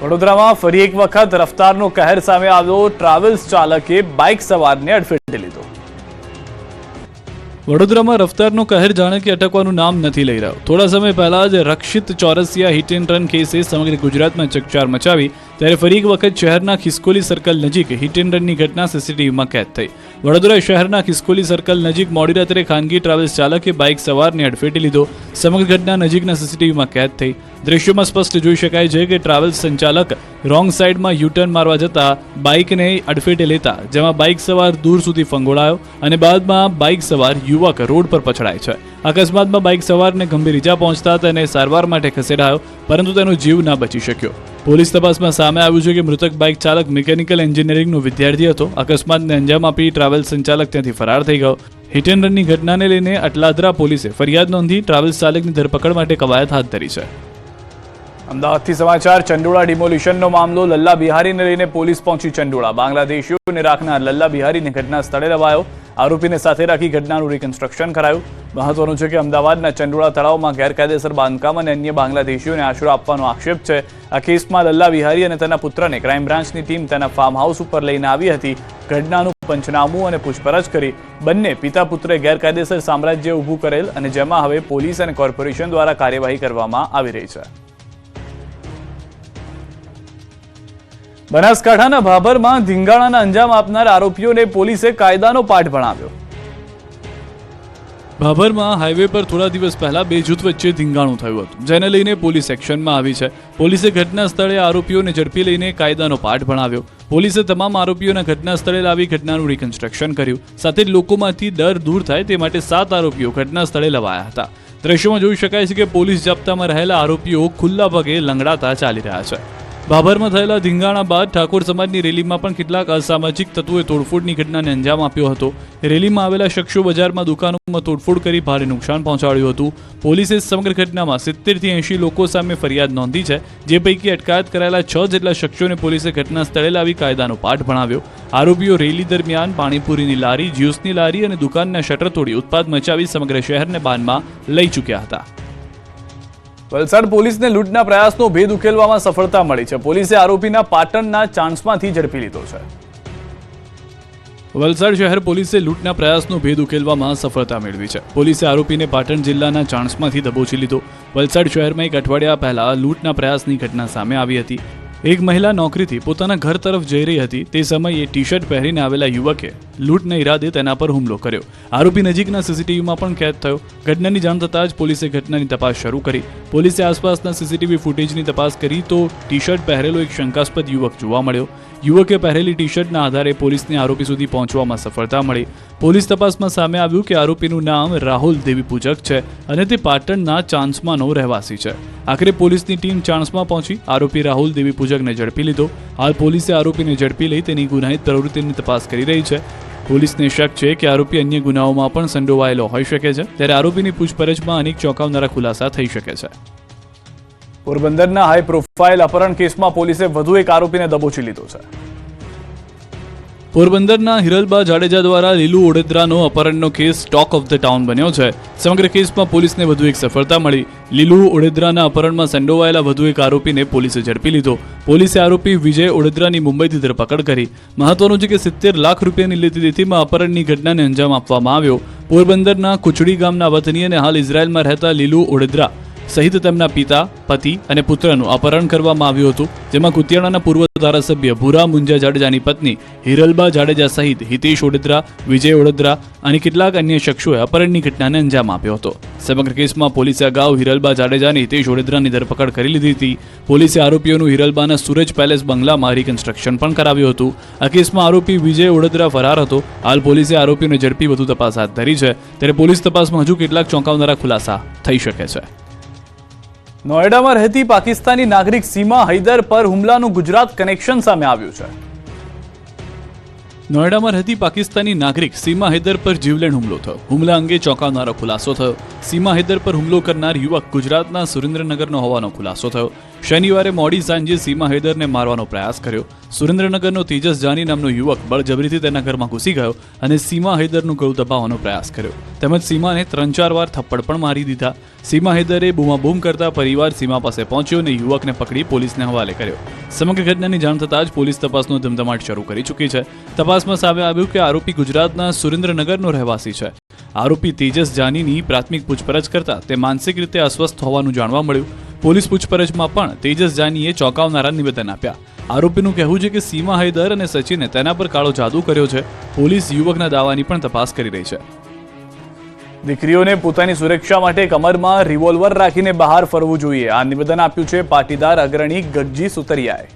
વડોદરામાં ફરી એક વખત રફતારનો કહેર સામે આવ્યો. ટ્રાવેલ્સ ચાલકે બાઇક સવારને અડફેટે લીધો. વડોદરામાં રફતારનો કહેર જાણે કે અટકવાનું નામ નથી લઈ રહ્યો. થોડા સમય પહેલા જ Rakshit Chaurasia hit and run કેસે સમગ્ર ગુજરાતમાં ચકચાર મચાવી ત્યારે ફરી એક વખત શહેરના ખિસકોલી સર્કલ નજીક હિટ એન્ડ રનની ઘટના સીસીટીવીમાં કેદ થઈ. વડોદરા શહેરના ખિસકોલી સર્કલ નજીક મોડી રાત્રે ખાનગી ટ્રાવેલ્સ ચાલકે બાઇક સવારને અડફેટી લીધો. સમગ્ર ઘટના નજીકના સીસીટીવીમાં કેદ થઈ. દ્રશ્યોમાં સ્પષ્ટ જોઈ શકાય છે કે ટ્રાવેલ્સ સંચાલક રોંગ સાઈડમાં યુટર્ન મારવા જતા બાઇકને અડફેટે લેતા, જેમાં બાઇક સવાર દૂર સુધી ફંગોળાયો અને બાદમાં બાઇક સવાર યુવક રોડ પર પછડાય છે. અકસ્માતમાં બાઇક સવારને ગંભીર ઇજા પહોંચતા તેને સારવાર માટે ખસેડાયો, પરંતુ તેનો જીવ ના બચી શક્યો. પોલીસ તપાસમાં સામે આવ્યું છે કે મૃતક બાઇક ચાલક મિકેનિકલ એન્જિનિયરિંગનો વિદ્યાર્થી હતો. અકસ્માતને અંજામ આપી ટ્રાવેલ્સ સંચાલક ત્યાંથી ફરાર થઈ ગયો. હિટ એન્ડ રનની ઘટનાને લઈને અટલાદરા પોલીસે ફરિયાદ નોંધી ટ્રાવેલ્સ ચાલકની ધરપકડ માટે કવાયત હાથ ધરી છે. અમદાવાદથી સમાચાર, ચંડોળા ડિમોલિશનનો મામલો લલ્લા બિહારીને લઈને પોલીસ પહોંચી ચંડોળા. બાંગ્લાદેશીઓને રાખનાર લલ્લા બિહારીને ઘટના સ્થળે લવાયો આરોપીને સાથે રાખી ઘટનાનું રિકન્સ્ટ્રક્શન કરાયું. મહત્વનું છે કે અમદાવાદના ચંડોળા તળાવમાં ગેરકાયદેસર બાંધકામ અને અન્ય બાંગ્લાદેશીઓને આશરો આપવાનો આક્ષેપ છે. આ કેસમાં લલ્લા વિહારી અને તેના પુત્રને ક્રાઇમ બ્રાન્ચની ટીમ તેના ફાર્મ હાઉસ ઉપર લઈને આવી હતી. ઘટનાનું પંચનામું અને પૂછપરછ કરી બંને પિતા પુત્રે ગેરકાયદેસર સામ્રાજ્ય ઊભું કરેલ અને જેમાં હવે પોલીસ અને કોર્પોરેશન દ્વારા કાર્યવાહી કરવામાં આવી રહી છે. બનાસકાંઠાના ભાભરમાં ધીંગાણાના અંજામ આપનાર આરોપીઓને પોલીસે કાયદાનો પાઠ ભણાવ્યો. ભાભરમાં હાઈવે પર થોડા દિવસ પહેલા બે જૂથ વચ્ચે ધીંગાણું થયું હતું, જેને લઈને પોલીસ એક્શનમાં આવી છે. પોલીસે ઘટના સ્થળે આરોપીઓને ઝડપી લઈને કાયદાનો પાઠ ભણાવ્યો. પોલીસે તમામ આરોપીઓના ઘટના સ્થળે લાવી ઘટનાનું રિકન્સ્ટ્રક્શન કર્યું. સાથે લોકોમાંથી ડર દૂર થાય તે માટે સાત આરોપીઓ ઘટના સ્થળે લવાયા હતા. દ્રશ્યોમાં જોઈ શકાય છે કે પોલીસ જપ્તામાં રહેલા આરોપીઓ ખુલ્લા પગે લંગડાતા ચાલી રહ્યા છે. ભાભરમાં થયેલા ધીંગાણા બાદ ઠાકોર સમાજની રેલીમાં પણ કેટલાક અસામાજિક તત્વોએ તોડફોડની ઘટનાને અંજામ આપ્યો હતો. રેલીમાં આવેલા શખ્સો બજારમાં દુકાનોમાં તોડફોડ કરી ભારે નુકસાન પહોંચાડ્યું હતું. પોલીસે સમગ્ર ઘટનામાં સિત્તેરથી એંશી લોકો સામે ફરિયાદ નોંધી છે, જે પૈકી અટકાયત કરાયેલા છ જેટલા શખ્સોને પોલીસે ઘટના સ્થળે લાવી કાયદાનો પાઠ ભણાવ્યો. આરોપીઓ રેલી દરમિયાન પાણીપુરીની લારી, જ્યુસની લારી અને દુકાનના શટર તોડી ઉત્પાદ મચાવી સમગ્ર શહેરને બાનમાં લઈ ચૂક્યા હતા. વલસાડ પોલીસને લૂંટના પ્રયાસનો ભેદ ઉકેલવામાં સફળતા મળી છે. પોલીસે આરોપીના પાટણના ચાન્સમાંથી ઝડપી લીધો છે. વલસાડ શહેર પોલીસે લૂંટના પ્રયાસનો ભેદ ઉકેલવામાં સફળતા મેળવી છે. પોલીસે આરોપીને પાટણ જિલ્લાના ચાણસમાંથી દબોચી લીધો. વલસાડ શહેરમાં એક અઠવાડિયા પહેલા લૂંટના પ્રયાસની ઘટના સામે આવી હતી. એક મહિલા નોકરીથી પોતાના ઘર તરફ જઈ રહી હતી. તે સમયે ટી શર્ટ પહેરીને આવેલા યુવકે લૂંટના ઈરાદે તેના પર હુમલો કર્યો. આરોપી નજીકના સીસીટીવીમાં પણ કેદ થયો. ઘટનાની જાણ થતાં જ પોલીસે ઘટનાની તપાસ શરૂ કરી. પોલીસે આસપાસના સીસીટીવી ફૂટેજની તપાસ કરી તો ટી શર્ટ પહેરેલો એક શંકાસ્પદ યુવક જોવા મળ્યો. યુવકે પહેરેલી ટી શર્ટના આધારે પોલીસને આરોપી સુધી પહોંચવામાં સફળતા મળી. પોલીસ તપાસમાં સામે આવ્યું કે આરોપીનું નામ રાહુલ દેવી પૂજક છે અને તે પાટણના ચાંસમાનો રહેવાસી છે. આખરે પોલીસની ટીમ ચાન્સમાં પહોંચી, આરોપી રાહુલ દેવી પૂજકને ઝડપી લીધો. હાલ પોલીસે આરોપીને ઝડપી લઈ તેની ગુનાહિત પ્રવૃત્તિની તપાસ કરી રહી છે. પોલીસને શક છે કે આરોપી અન્ય ગુનાઓમાં પણ સંડોવાયેલો હોઈ શકે છે, ત્યારે આરોપીની પૂછપરછમાં અનેક ચોંકાવનારા ખુલાસા થઈ શકે છે. પોરબંદરના હાઈ પ્રોફાઇલ અપહરણ કેસમાં પોલીસે વધુ એક આરોપીને દબોચી લીધો છે. પોરબંદરના હિરલબા જાડેજા દ્વારા લીલુ ઓડેદરાનો અપહરણનો case talk of the town બન્યો છે. સમગ્ર કેસમાં પોલીસને વધુ એક સફળતા મળી. લીલુ ઓડેદરાના અપહરણમાં સંડોવાયેલા વધુ એક આરોપીને પોલીસે ઝડપી લીધો. પોલીસે આરોપી વિજય ઓડેદરાની મુંબઈથી ધરપકડ કરી. મહત્વનું છે કે સિત્તેર લાખ રૂપિયાની લીધી દેતીમાં અપહરણની ઘટનાને અંજામ આપવામાં આવ્યો. પોરબંદરના કુચડી ગામના વતની અને હાલ ઇઝરાયલમાં રહેતા લીલુ ઓડેદરા સહિત તેમના પિતા, પતિ અને પુત્રનું અપહરણ કરવામાં આવ્યું હતું, જેમાં કુતિયાણાના પૂર્વ ધારાસભ્ય ભૂરા મુંજા જાડેજાની પત્ની હિરલબા જાડેજા સહિત હિતેશ ઓડેદરા, વિજય ઓડેદરા અને કેટલાક અન્ય શખ્સોએ અપહરણની ઘટનાને અંજામ આપ્યો હતો. સમગ્ર કેસમાં પોલીસે અગાઉ હિરલબા જાડેજા અને હિતેશ ઓડેદરાની ધરપકડ કરી લીધી હતી. પોલીસે આરોપીઓનું હિરલબાના સૂરજ પેલેસ બંગલામાં રિકન્સ્ટ્રક્શન પણ કરાવ્યું હતું. આ કેસમાં આરોપી વિજય ઓડેદરા ફરાર હતો. હાલ પોલીસે આરોપીઓને ઝડપી વધુ તપાસ હાથ ધરી છે. ત્યારે પોલીસ તપાસમાં હજુ કેટલાક ચોંકાવનારા ખુલાસા થઈ શકે છે. નોએડામાં રહેતી પાકિસ્તાની નાગરિક સીમા હૈદર પર હુમલાનું ગુજરાત કનેક્શન સામે આવ્યું છે. નોએડામાં રહેતી પાકિસ્તાની નાગરિક સીમા હૈદર પર જીવલેણ હુમલો થયો. હુમલા અંગે ચોંકાવનારો ખુલાસો થયો. સીમા હૈદર પર હુમલો કરનાર યુવક ગુજરાતના સુરેન્દ્રનગરનો હોવાનો ખુલાસો થયો. શનિવારે મોડી સાંજે સીમા હૈદરને મારવાનો પ્રયાસ કર્યો. સુરેન્દ્રનગરનો તેજસ જાની નામનો યુવક બળજબરીથી તેના ઘરમાં ઘૂસી ગયો અને સીમા હૈદરનું ગળું દબાવવાનો પ્રયાસ કર્યો. તેમજ સીમાને ત્રણ ચાર વાર થપ્પડ પણ મારી દીધા. સીમા હૈદરે બૂમાબૂમ કરતા પરિવાર સીમા પાસે પહોંચ્યો અને યુવકને પકડી પોલીસને હવાલે કર્યો. સમગ્ર ઘટનાની જાણ થતાં જ પોલીસ તપાસનો ધમધમાટ શરૂ કરી ચૂકી છે. તપાસમાં સામે આવ્યું કે આરોપી ગુજરાતના સુરેન્દ્રનગરનો રહેવાસી છે. આરોપી તેજસ જાનીની પ્રાથમિક પૂછપરછ કરતા તે માનસિક રીતે અસ્વસ્થ હોવાનું જાણવા મળ્યું. પોલીસ પૂછપરછમાં પણ તેજસ જાનીએ ચોંકાવનારા નિવેદન આપ્યા. આરોપીનું કહેવું છે કે સીમા હૈદર અને સચિને તેના પર કાળો જાદુ કર્યો છે. પોલીસ યુવકના દાવાની પણ તપાસ કરી રહી છે. દીકરીઓને પોતાની સુરક્ષા માટે કમરમાં રિવોલ્વર રાખીને બહાર ફરવું જોઈએ. આ નિવેદન આપ્યું છે પાટીદાર અગ્રણી ગગજી સુતરિયાએ.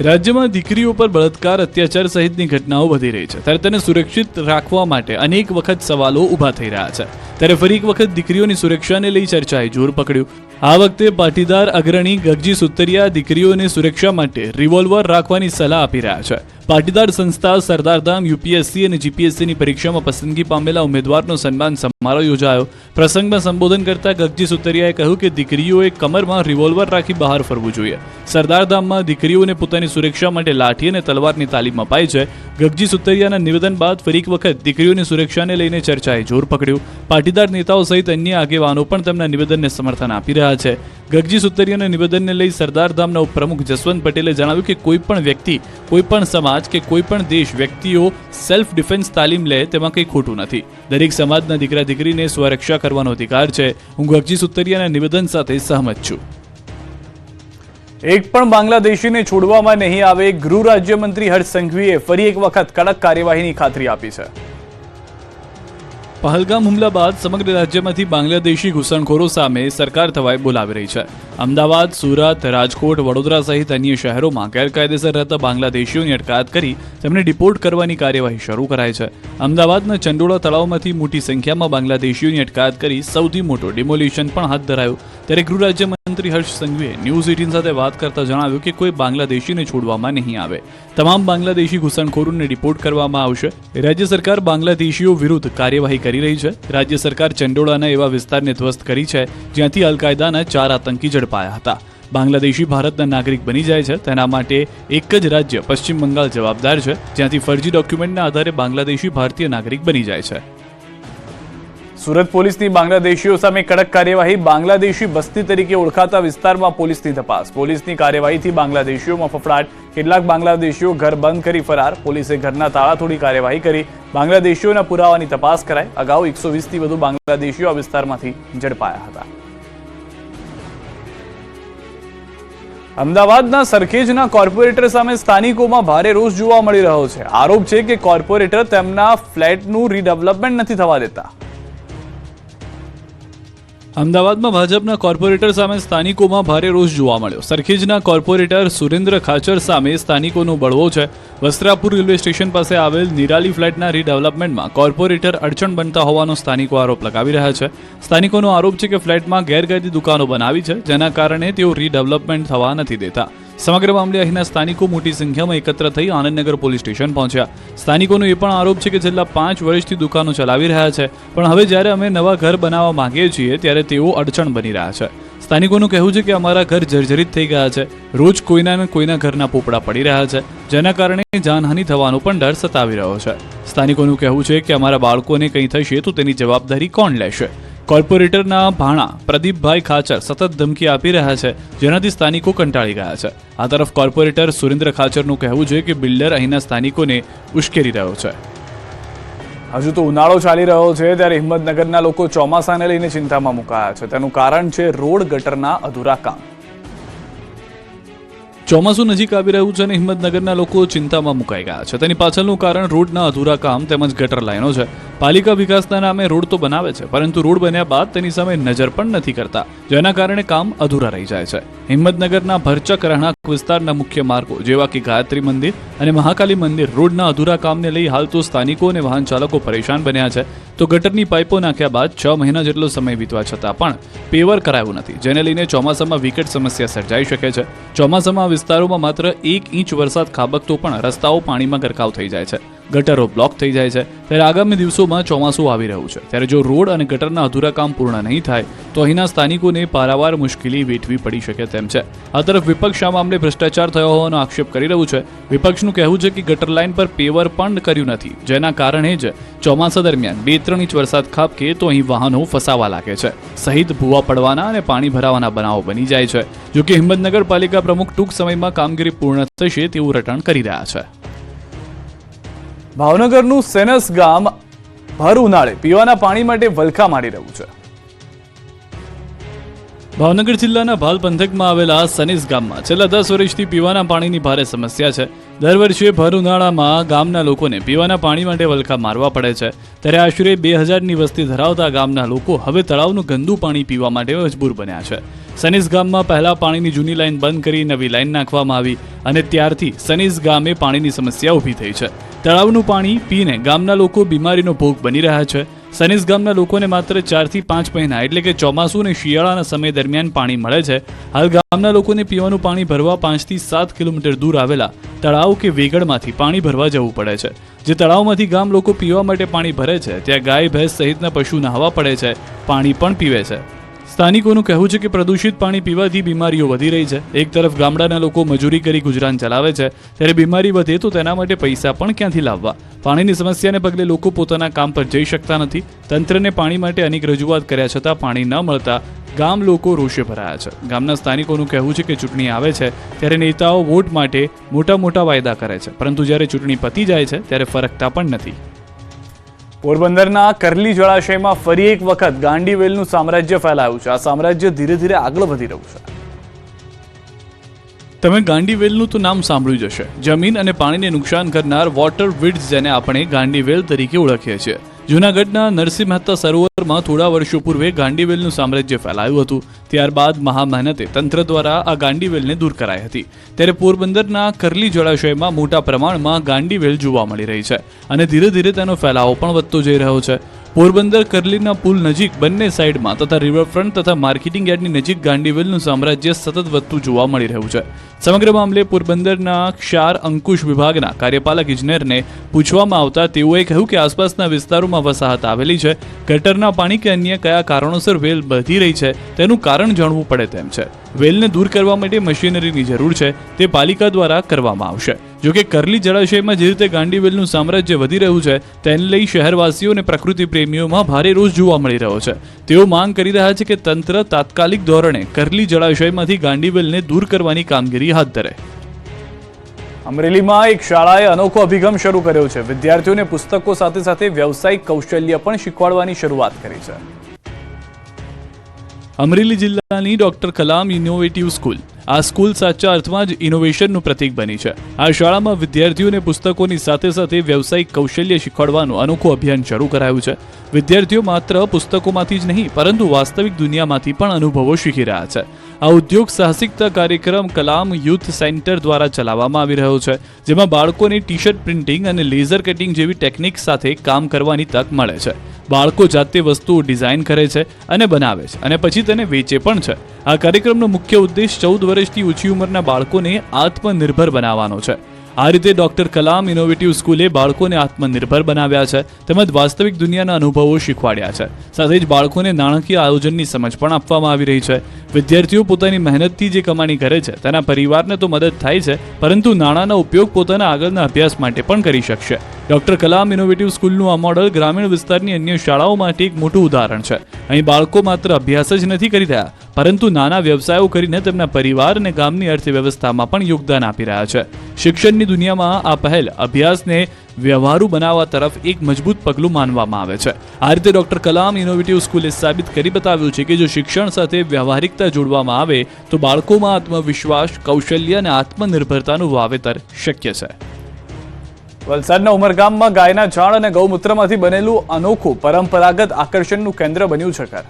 રાજ્યમાં દીકરીઓ પર બળાત્કાર અત્યાચાર સહિતની ઘટનાઓ વધી રહી છે. ત્યારે તેને સુરક્ષિત રાખવા માટે અનેક વખત સવાલો ઊભા થઈ રહ્યા છે. ત્યારે ફરી એક વખત દીકરીઓની સુરક્ષાને લઈ ચર્ચાએ જોર પકડ્યું. આ વખતે પાટીદાર અગ્રણી ગગજી સુતરિયા દીકરીઓને સુરક્ષા માટે રિવોલ્વર રાખવાની સલાહ આપી રહ્યા છે. પાટીદાર સંસ્થા સરદારધામ યુપીએસસી અને જીપીએસસીની પરીક્ષામાં પસંદગી પામેલા ઉમેદવારનો સન્માન સમારોહ યોજાયો. પ્રસંગમાં સંબોધન કરતા ગગજી સુતરિયાએ કહ્યું કે દીકરીઓએ કમરમાં રિવોલ્વર રાખી બહાર ફરવું જોઈએ. સરદારધામમાં દીકરીઓને પોતાની સુરક્ષા માટે લાઠી અને તલવારની તાલીમ અપાય છે. ગગજી સુતરિયાના નિવેદન બાદ ફરી એક વખત દીકરીઓની સુરક્ષાને લઈને ચર્ચાએ જોર પકડ્યું. પાટીદાર નેતાઓ સહિત અન્ય આગેવાનો પણ તેમના નિવેદનને સમર્થન આપી રહ્યા છે. ગગજી સુતરિયાના નિવેદનને લઈ સરદારધામના ઉપપ્રમુખ જસવંત પટેલે જણાવ્યું કે કોઈ પણ વ્યક્તિ, કોઈ પણ સમાજ કે કોઈ પણ દેશ વ્યક્તિઓ સેલ્ફ ડિફેન્સ તાલીમ લે તેમાં કંઈ ખોટું નથી. દરેક સમાજના દીકરા દીકરીને સ્વરક્ષા કરવાનો અધિકાર છે. હું ગગજી સુતરિયાના નિવેદન સાથે સહમત છું. એક પણ બાંગ્લાદેશીને છોડવામાં નહીં આવે, ગૃહ રાજ્યમંત્રી હર્ષ સંઘવીએ ફરી એક વખત કડક કાર્યવાહીની ખાતરી આપી છે. પહલગામ હુમલા બાદ સમગ્ર રાજ્યમાંથી બાંગ્લાદેશી ઘૂસણખોરો સામે સરકાર થવાય બોલાવી રહી છે. અમદાવાદ, સુરત, રાજકોટ, વડોદરા સહિત અન્ય શહેરોમાં ગેરકાયદેસર રહેતા બાંગ્લાદેશીઓની અટકાયત કરી તેમને ડિપોર્ટ કરવાની કાર્યવાહી શરૂ કરાઈ છે. અમદાવાદના ચંડોળા તળાવમાંથી મોટી સંખ્યામાં બાંગ્લાદેશીઓની અટકાયત કરી સૌથી મોટો ડિમોલિશન પણ હાથ ધરાયું. ત્યારે ગૃહ રાજ્યમંત્રી હર્ષ સંઘવીએ ન્યૂઝ એટીન સાથે વાત કરતા જણાવ્યું કે કોઈ બાંગ્લાદેશીને છોડવામાં નહીં આવે. તમામ બાંગ્લાદેશી ઘૂસણખોરોને રિપોર્ટ કરવામાં આવશે. રાજ્ય સરકાર બાંગ્લાદેશીઓ વિરુદ્ધ કાર્યવાહી કરી રહી છે. રાજ્ય સરકાર ચંડોળાના એવા વિસ્તારને ધ્વસ્ત કરી છે, જ્યાંથી અલકાયદાના ચાર આતંકી ઝડપાયા હતા. બાંગ્લાદેશી ભારતના નાગરિક બની જાય છે. તેના માટે એક જ રાજ્ય, પશ્ચિમ બંગાળ જવાબદાર છે, જ્યાંથી ફરજી ડોક્યુમેન્ટના આધારે બાંગ્લાદેશી ભારતીય નાગરિક બની જાય છે. સુરત પોલીસની બાંગ્લાદેશીઓ સામે કડક કાર્યવાહી બાંગ્લાદેશી બસ્તી તરીકે ઓળખાતા વિસ્તારમાં પોલીસની તપાસ. પોલીસની કાર્યવાહીથી બાંગ્લાદેશીઓમાં ફફડાટ. કેટલાક બાંગ્લાદેશીઓ ઘર બંધ કરી ફરાર. પોલીસે ઘરના તાળાતોડી કાર્યવાહી કરી. બાંગ્લાદેશીઓના પુરાવાની તપાસ કરાઈ. અગાઉ એકસો વીસથી વધુ બાંગ્લાદેશીઓ આ વિસ્તારમાંથી ઝડપાયા હતા. અમદાવાદના સરખેજના કોર્પોરેટર સામે સ્થાનિકોમાં ભારે રોષ જોવા મળી રહ્યો છે. આરોપ છે કે કોર્પોરેટર તેમના ફ્લેટનું રીડેવલપમેન્ટ નથી થવા દેતા. અમદાવાદમાં ભાજપના કોર્પોરેટર સામે સ્થાનિકોમાં ભારે રોષ જોવા મળ્યો. સરખેજના કોર્પોરેટર સુરેન્દ્ર ખાચર સામે સ્થાનિકોનો બળવો છે. વસ્ત્રાપુર રેલવે સ્ટેશન પાસે આવેલ નિરાલી ફ્લેટના રીડેવલપમેન્ટમાં કોર્પોરેટર અડચણ બનતા હોવાનો સ્થાનિકો આરોપ લગાવી રહ્યા છે. સ્થાનિકોનો આરોપ છે કે ફ્લેટમાં ગેરકાયદી દુકાનો બનાવી છે, જેના કારણે તેઓ રીડેવલપમેન્ટ થવા નથી દેતા. સમગ્ર મામલે અહીંના સ્થાનિકો મોટી સંખ્યામાં એકત્ર થઈ આનંદનગર પોલીસ સ્ટેશન પહોંચ્યા. સ્થાનિકોનો એ પણ આરોપ છે કે છેલ્લા પાંચ વર્ષથી દુકાનો ચલાવી રહ્યા છે, પણ હવે જ્યારે અમે નવા ઘર બનાવવા માંગીએ છીએ, ત્યારે તેઓ અડચણ બની રહ્યા છે. સ્થાનિકોનું કહેવું છે કે અમારા ઘર જર્જરિત થઈ ગયા છે. રોજ કોઈના ને કોઈના ઘરના પોપડા પડી રહ્યા છે, જેના કારણે જાનહાનિ થવાનો પણ ડર સતાવી રહ્યો છે. સ્થાનિકોનું કહેવું છે કે અમારા બાળકોને કંઈ થશે તો તેની જવાબદારી કોણ લેશે? કોર્પોરેટરના ભાણા પ્રદીપભાઈ ખાચર સતત ધમકી આપી રહ્યા છે, જેનાથી સ્થાનિકો કંટાળી ગયા છે. આ તરફ કોર્પોરેટર સુરેન્દ્ર ખાચરનું કહેવું છે કે બિલ્ડર અહીંના સ્થાનિકોને ઉશ્કેરી રહ્યો છે. હજુ તો ઉનાળો ચાલી રહ્યો છે, ત્યારે હિંમતનગરના લોકો ચોમાસાને લઈને ચિંતામાં મુકાયા છે. તેનું કારણ છે રોડ ગટરના અધૂરા કામ. ચોમાસું નજીક આવી રહ્યું છે અને હિંમતનગરના લોકો ચિંતામાં મુકાઈ ગયા છે. તેની પાછળનું કારણ રોડના અધૂરા કામ તેમજ ગટર લાઈનો છે. પાલિકા વિકાસના નામે રોડ તો બનાવે છે, પરંતુ રોડ બન્યા બાદ તેની સામે નજર પણ નથી કરતા, જેના કારણે કામ અધૂરા રહી જાય છે. હિંમતનગરના ભરચક રહેણાંક વિસ્તારના મુખ્ય માર્ગો જેવા કે ગાયત્રી મંદિર અને મહાકાલી મંદિર રોડના અધૂરા કામને લઈ હાલ તો સ્થાનિકો અને વાહન ચાલકો પરેશાન બન્યા છે. તો ગટરની પાઇપો નાખ્યા બાદ છ મહિના જેટલો સમય વીતવા છતાં પણ પેવર કરાયું નથી, જેને લઈને ચોમાસામાં વિકટ સમસ્યા સર્જાઈ શકે છે. ચોમાસામાં વિસ્તારોમાં માત્ર એક ઇંચ વરસાદ ખાબકતો પણ રસ્તાઓ પાણીમાં ગરકાવ થઈ જાય છે. ગટરો બ્લોક થઈ જાય છે. ત્યારે આગામી દિવસોમાં ચોમાસું આવી રહ્યું છે. ત્યારે જો રોડ અને ગટરના અધૂરા કામ પૂર્ણ નહીં થાય, તો અહીંના સ્થાનિકોને પારાવાર મુશ્કેલી વેઠવી પડી શકે તેમ છે. આ તરફ વિપક્ષ આ મામલે ભ્રષ્ટાચાર થયો હોવાનો આક્ષેપ કરી રહ્યું છે. વિપક્ષનું કહેવું છે કે ગટર લાઇન પર પેવર પણ કર્યું નથી. જેના કારણે જ ચોમાસા દરમિયાન બે ત્રણ ઇંચ વરસાદ ખાબકે તો અહીં વાહનો ફસાવા લાગે છે. સહિત ભૂવા પડવાના અને પાણી ભરાવાના બનાવો બની જાય છે. જોકે હિંમતનગર પાલિકા પ્રમુખ ટૂંક સમયમાં કામગીરી પૂર્ણ થશે તેવું રટણ કરી રહ્યા છે. ભાવનગરનું સેનસ ગામ ભર ઉનાળે પીવાના પાણી માટે વલખા મારી રહ્યું છે. ભાવનગર જિલ્લાના ભાલ પંથકમાં આવેલા સનીસ ગામમાં છેલ્લા દસ વર્ષથી પીવાના પાણીની ભારે સમસ્યા છે. દર વર્ષે ભર ઉનાળામાં ગામના લોકોને પીવાના પાણી માટે વલખા મારવા પડે છે. ત્યારે આશરે બે હજારની વસ્તી ધરાવતા ગામના લોકો હવે તળાવનું ગંદુ પાણી પીવા માટે મજબૂર બન્યા છે. સનીસ ગામમાં પહેલા પાણીની જૂની લાઈન બંધ કરી નવી લાઈન નાખવામાં આવી અને ત્યારથી સનીસ ગામે પાણીની સમસ્યા ઊભી થઈ છે. તળાવનું પાણી પીને ગામના લોકો બીમારીનો ભોગ બની રહ્યા છે. સનીસ ગામના લોકોને માત્ર ચારથી પાંચ મહિના, એટલે કે ચોમાસું અને શિયાળાના સમય દરમિયાન પાણી મળે છે. હાલ ગામના લોકોને પીવાનું પાણી ભરવા પાંચથી સાત કિલોમીટર દૂર આવેલા તળાવ કે વેગડમાંથી પાણી ભરવા જવું પડે છે. જે તળાવમાંથી ગામ લોકો પીવા માટે પાણી ભરે છે, ત્યાં ગાય, ભેંસ સહિતના પશુ નહાવા પડે છે, પાણી પણ પીવે છે. સ્થાનિકોનું કહેવું છે કે પ્રદૂષિત પાણી પીવાથી બીમારીઓ વધી રહી છે. એક તરફ ગામડાના લોકો મજૂરી કરી ગુજરાન ચલાવે છે, ત્યારે બીમારી વધે તો તેના માટે પૈસા પણ ક્યાંથી લાવવા? પાણીની સમસ્યાને પગલે લોકો પોતાના કામ પર જઈ શકતા નથી. તંત્રને પાણી માટે અનેક રજૂઆત કર્યા છતાં પાણી ન મળતા ગામ લોકો રોષે ભરાયા છે. ગામના સ્થાનિકોનું કહેવું છે કે ચૂંટણી આવે છે, ત્યારે નેતાઓ વોટ માટે મોટા મોટા વાયદા કરે છે. પરંતુ જ્યારે ચૂંટણી પતી જાય છે, ત્યારે ફરકતા પણ નથી. પોરબંદરના કરલી જળાશયમાં ફરી એક વખત ગાંડીવેલનું સામ્રાજ્ય ફેલાયું છે. આ સામ્રાજ્ય ધીરે ધીરે આગળ વધી રહ્યું છે. તમે ગાંડીવેલનું તો નામ સાંભળ્યું જ હશે. જમીન અને પાણીને નુકસાન કરનાર વોટર વિડ્સ જેને આપણે ગાંડીવેલ તરીકે ઓળખીએ છીએ. જૂનાગઢના નરસિંહ મહેતા સરોવરમાં થોડા વર્ષો પૂર્વે ગાંડીવેલનું સામ્રાજ્ય ફેલાયું હતું. ત્યારબાદ મહા મહેનતે તંત્ર દ્વારા આ ગાંડીવેલને દૂર કરાઈ હતી. ત્યારે પોરબંદરના કરલી જળાશયમાં મોટા પ્રમાણમાં ગાંડીવેલ જોવા મળી રહી છે અને ધીરે ધીરે તેનો ફેલાવો પણ વધતો જઈ રહ્યો છે. પોરબંદર કરલીના પુલ નજીક બંને સાઇડમાં તથા રિવરફ્રન્ટ તથા માર્કેટિંગ યાર્ડની નજીક ગાંડીવેલનું સામ્રાજ્ય સતત વધતું જોવા મળી રહ્યું છે. સમગ્ર મામલે પોરબંદરના ક્ષાર અંકુશ વિભાગના કાર્યપાલક ઇજનેરને પૂછવામાં આવતા તેઓએ કહ્યું કે આસપાસના વિસ્તારોમાં વસાહત આવેલી છે. ગટરના પાણી કે અન્ય કયા કારણોસર વેલ વધી રહી છે તેનું કારણ જાણવું પડે તેમ છે. વેલને દૂર કરવા માટે મશીનરીની જરૂર છે તે પાલિકા દ્વારા કરવામાં આવશે. જોકે કરલી જળાશયમાં જે રીતે ગાંડીવેલનું સામ્રાજ્ય વધી રહ્યું છે, તેને લઈ શહેરવાસીઓ અને પ્રકૃતિ પ્રેમીઓમાં ભારે રોષ જોવા મળી રહ્યો છે. તેઓ માંગ કરી રહ્યા છે કે તંત્ર તાત્કાલિક ધોરણે કરલી જળાશયમાંથી ગાંડીવેલને દૂર કરવાની કામગીરી હાથ ધરે. અમરેલીમાં એક શાળાએ અનોખો અભિગમ શરૂ કર્યો છે. વિદ્યાર્થીઓને પુસ્તકો સાથે સાથે વ્યવસાયિક કૌશલ્ય પણ શીખવાડવાની શરૂઆત કરી છે. અમરેલી જિલ્લાની ડોક્ટર કલામ ઇનોવેટિવ સ્કૂલ આ સ્કૂલ સાચા અર્થમાં જ ઇનોવેશનનું પ્રતીક બની છે. આ શાળામાં વિદ્યાર્થીઓને પુસ્તકોની સાથે સાથે વ્યવસાયિક કૌશલ્ય શીખવાડવાનું અનોખું અભિયાન શરૂ કરાયું છે. વિદ્યાર્થીઓ માત્ર પુસ્તકોમાંથી જ નહીં, પરંતુ વાસ્તવિક દુનિયામાંથી પણ અનુભવો શીખી રહ્યા છે. આ ઉદ્યોગ સાહસિકતા કાર્યક્રમ કલામ યુથ સેન્ટર દ્વારા ચલાવવામાં આવી રહ્યો છે, જેમાં બાળકોને ટી શર્ટ પ્રિન્ટિંગ અને લેઝર કટિંગ જેવી ટેકનિક સાથે કામ કરવાની તક મળે છે. બાળકો જાતે વસ્તુઓ ડિઝાઇન કરે છે અને બનાવે છે અને પછી તેને વેચે પણ છે. આ કાર્યક્રમનો મુખ્ય ઉદ્દેશ ચૌદ વર્ષથી ઓછી ઉંમરના બાળકોને આત્મનિર્ભર બનાવવાનો છે. આ રીતે ડોક્ટર કલામ ઇનોવેટિવ સ્કૂલે બાળકોને આત્મનિર્ભર બનાવ્યા છે, તેમજ વાસ્તવિક દુનિયાના અનુભવો શીખવાડ્યા છે. સાથે જ બાળકોને નાણાકીય આયોજનની સમજ પણ આપવામાં આવી રહી છે. વિદ્યાર્થીઓ પોતાની મહેનતથી જે કમાણી કરે છે, તેના પરિવારને તો મદદ થાય છે, પરંતુ નાણાંનો ઉપયોગ પોતાના આગળના અભ્યાસ માટે પણ કરી શકશે. ડોક્ટર કલામ ઇનોવેટિવ સ્કૂલનું આ મોડલ ગ્રામીણ વિસ્તારની અન્ય શાળાઓ માટે એક મોટું ઉદાહરણ છે. અહીં બાળકો માત્ર અભ્યાસ જ નથી કરી રહ્યા, પરંતુ નાના વ્યવસાયો કરીને તેમના પરિવાર અને ગામની અર્થવ્યવસ્થામાં પણ યોગદાન આપી રહ્યા છે. શિક્ષણની દુનિયામાં આ પહેલ અભ્યાસને વ્યવહારુ બનાવવા તરફ એક મજબૂત પગલું માનવામાં આવે છે. આ રીતે ડોક્ટર કલામ ઇનોવેટિવ સ્કૂલે સાબિત કરી બતાવ્યું છે કે જો શિક્ષણ સાથે વ્યવહારિકતા જોડવામાં આવે, તો બાળકોમાં આત્મવિશ્વાસ, કૌશલ્ય અને આત્મનિર્ભરતાનું વાવેતર શક્ય છે. વલસાડના ઉમરગામમાં ગાયના છાણ અને ગૌમૂત્રમાંથી બનેલું અનોખું પરંપરાગત આકર્ષણનું કેન્દ્ર બન્યું છે ઘર.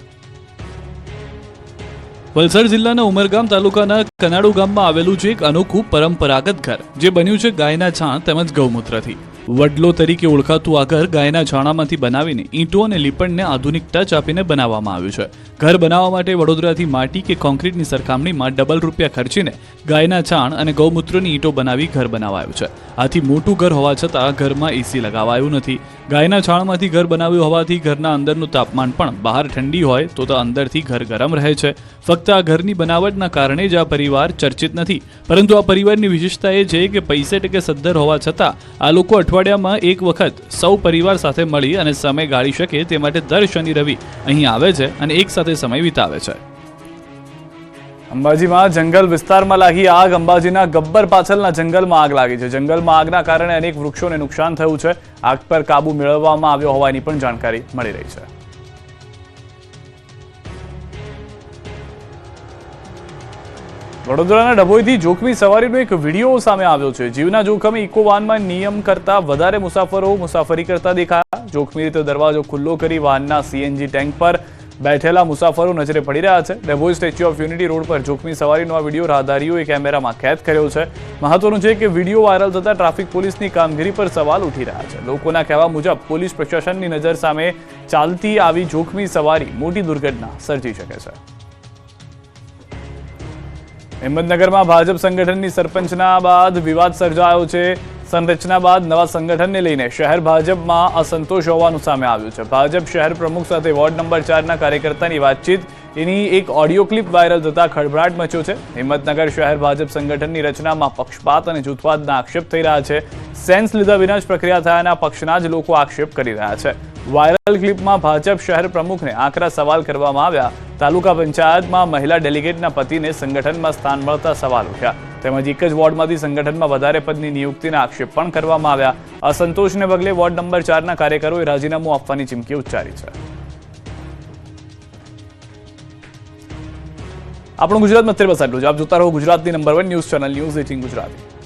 વલસાડ જિલ્લાના ઉમરગામ તાલુકાના કનાડુ ગામમાં આવેલું છે એક અનોખું પરંપરાગત ઘર, જે બન્યું છે ગાયના છાણ તેમજ ગૌમૂત્રથી. વડલો તરીકે ઓળખાતું આ ઘર ગાયના છાણામાંથી બનાવીને ઈંટો અને લીપણને આધુનિક ટચ આપીને બનાવવામાં આવ્યું છે. ઘર બનાવવા માટે વડોદરાથી માટી કે કોન્ક્રીટની સરખામણીમાં ડબલ રૂપિયા ખર્ચીને ગાયના છાણ અને ગૌમૂત્રની ઈંટો બનાવી ઘર બનાવાયું છે. આથી મોટું ઘર હોવા છતાં ઘરમાં એસી લગાવાયું નથી. ગાયના છાણમાંથી ઘર બનાવ્યું હોવાથી ઘરના અંદરનું તાપમાન પણ બહાર ઠંડી હોય તો તો અંદરથી ઘર ગરમ રહે છે. ફક્ત આ ઘરની બનાવટના કારણે જ આ પરિવાર ચર્ચિત નથી. પરંતુ આ પરિવારની વિશેષતા એ છે કે પૈસે ટકે સદ્ધર હોવા છતાં આ લોકો અઠવાડિયામાં એક વખત સૌ પરિવાર સાથે મળી અને સમય ગાળી શકે તે માટે દર શનિ રવિ અહીં આવે છે અને એક સાથે સમય વિતાવે છે. અંબાજીમાં જંગલ વિસ્તારમાં લાગી આગ. અંબાજીના ગબ્બર પાછળના જંગલમાં આગ લાગી છે. જંગલમાં આગના કારણે અનેક વૃક્ષોને નુકસાન થયું છે. આગ પર કાબુ મેળવવામાં આવ્યો હોવાની પણ જાણકારી મળી રહી છે. વડોદરાના ડભોઈથી જોખમી સવારીનો એક વીડિયો સામે આવ્યો છે. જીવના જોખમે ઇકો વાનમાં નિયમ કરતા વધારે મુસાફરો મુસાફરી કરતા દેખાયા. જોખમી રીતે દરવાજો ખુલ્લો કરી વાનના સીએનજી ટેન્ક પર બેઠેલા મુસાફરો નજરે પડી રહ્યા છે. Dabhoi statue of unity road પર જોખમી સવારીનો આ વીડિયો રાહદારીઓએ કેમેરામાં કેદ કર્યો છે. મહત્વનું છે કે વીડિયો વાયરલ થતા ટ્રાફિક પોલીસની કામગીરી પર સવાલ ઉઠી રહ્યા છે. લોકોના કહેવા મુજબ, પોલીસ પ્રશાસનની નજર સામે ચાલતી આવી જોખમી સવારી મોટી દુર્ઘટના સર્જી શકે છે. હિંમતનગરમાં ભાજપ સંગઠનની સરપંચના બાદ વિવાદ સર્જાયો છે. સંરચના બાદ નવા સંગઠનને લઈને શહેર ભાજપમાં અસંતોષ હોવાનું સામે આવ્યું છે. ભાજપ શહેર પ્રમુખ સાથે વોર્ડ નંબર ચારના કાર્યકર્તાની વાતચીત, એની એક ઓડિયો ક્લિપ વાયરલ થતાં ખળભળાટ મચ્યો છે. હિંમતનગર શહેર ભાજપ સંગઠનની રચનામાં પક્ષપાત અને જૂથવાદના આક્ષેપ થઈ રહ્યા છે. સેન્સ લીધા વિના જ પ્રક્રિયા થયાના પક્ષના જ લોકો આક્ષેપ કરી રહ્યા છે. વાયરલ ક્લિપમાં ભાજપ શહેર પ્રમુખને આકરા સવાલ કરવામાં આવ્યા. તાલુકા પંચાયતમાં મહિલા ડેલિગેટના પતિને સંગઠનમાં સ્થાન મળતા સવાલ ઉઠ્યા. તેમજ એક જ વોર્ડમાંથી સંગઠનમાં વધારે પદની નિયુક્તિના આક્ષેપ પણ કરવામાં આવ્યા. અસંતોષને પગલે વોર્ડ નંબર ચારના કાર્યકરોએ રાજીનામું આપવાની ચીમકી ઉચ્ચારી છે. આપણું ગુજરાતમાં અત્યારે બસ આટલું જ. આપ જોતા રહો ગુજરાતની number one news channel news eighteen Gujarati.